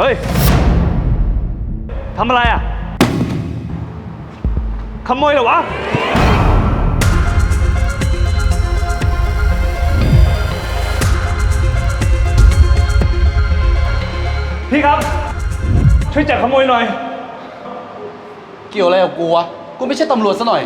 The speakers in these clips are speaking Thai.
เฮ้ย ทำอะไรอะ ขโมยเหรอวะ พี่ครับ ช่วยจับขโมยหน่อย เกี่ยวอะไรกับกูวะ กูไม่ใช่ตำรวจซะหน่อย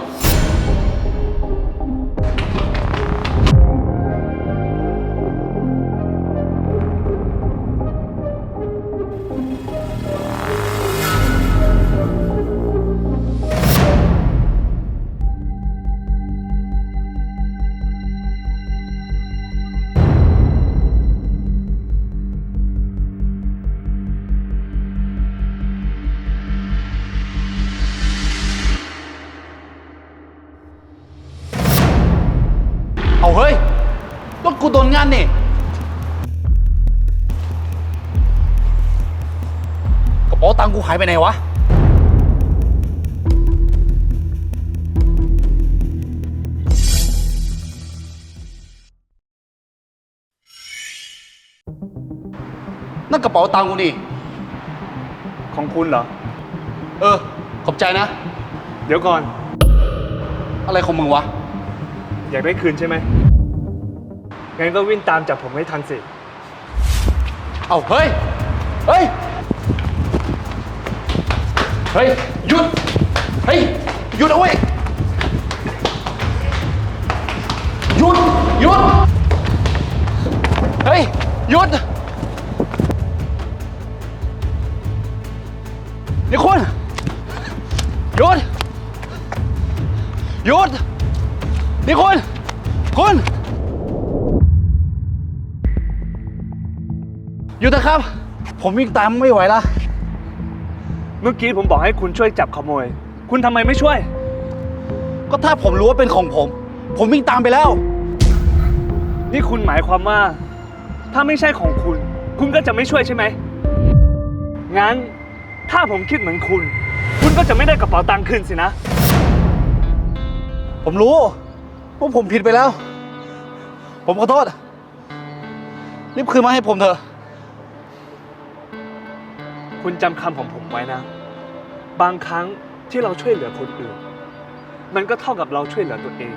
รถกูโดนงานนี่ กระเป๋าตังค์กูหายไปไหนวะ นั่นกระเป๋าตังค์กูนี่ ของคุณเหรอ เออ ขอบใจนะ เดี๋ยวก่อน อะไรของมึงวะ อยากได้คืนใช่ไหม งั้นก็วิ่งตามจับผมให้ทันสิ เอาเฮ้ย เฮ้ย เฮ้ย หยุด เฮ้ย หยุดเอาไว้ยหยุด หยุด เฮ้ย หยุด นี่คุณ หยุด หยุด นี่คุณ คุณ หยุดนะครับ ผมวิ่งตามไม่ไหวแล้วเมื่อกี้ผมบอกให้คุณช่วยจับขโมย คุณทำไมไม่ช่วย ก็ถ้าผมรู้ว่าเป็นของผม ผมวิ่งตามไปแล้ว นี่คุณหมายความว่า ถ้าไม่ใช่ของคุณ คุณก็จะไม่ช่วยใช่ไหม งั้นถ้าผมคิดเหมือนคุณ คุณก็จะไม่ได้กระเป๋าตังค์คืนสินะ ผมรู้ว่าผมผิดไปแล้ว ผมขอโทษรีบคืนมาให้ผมเถอะ คุณจำคำของผมไว้นะ บางครั้งที่เราช่วยเหลือคนอื่น มันก็เท่ากับเราช่วยเหลือตัวเอง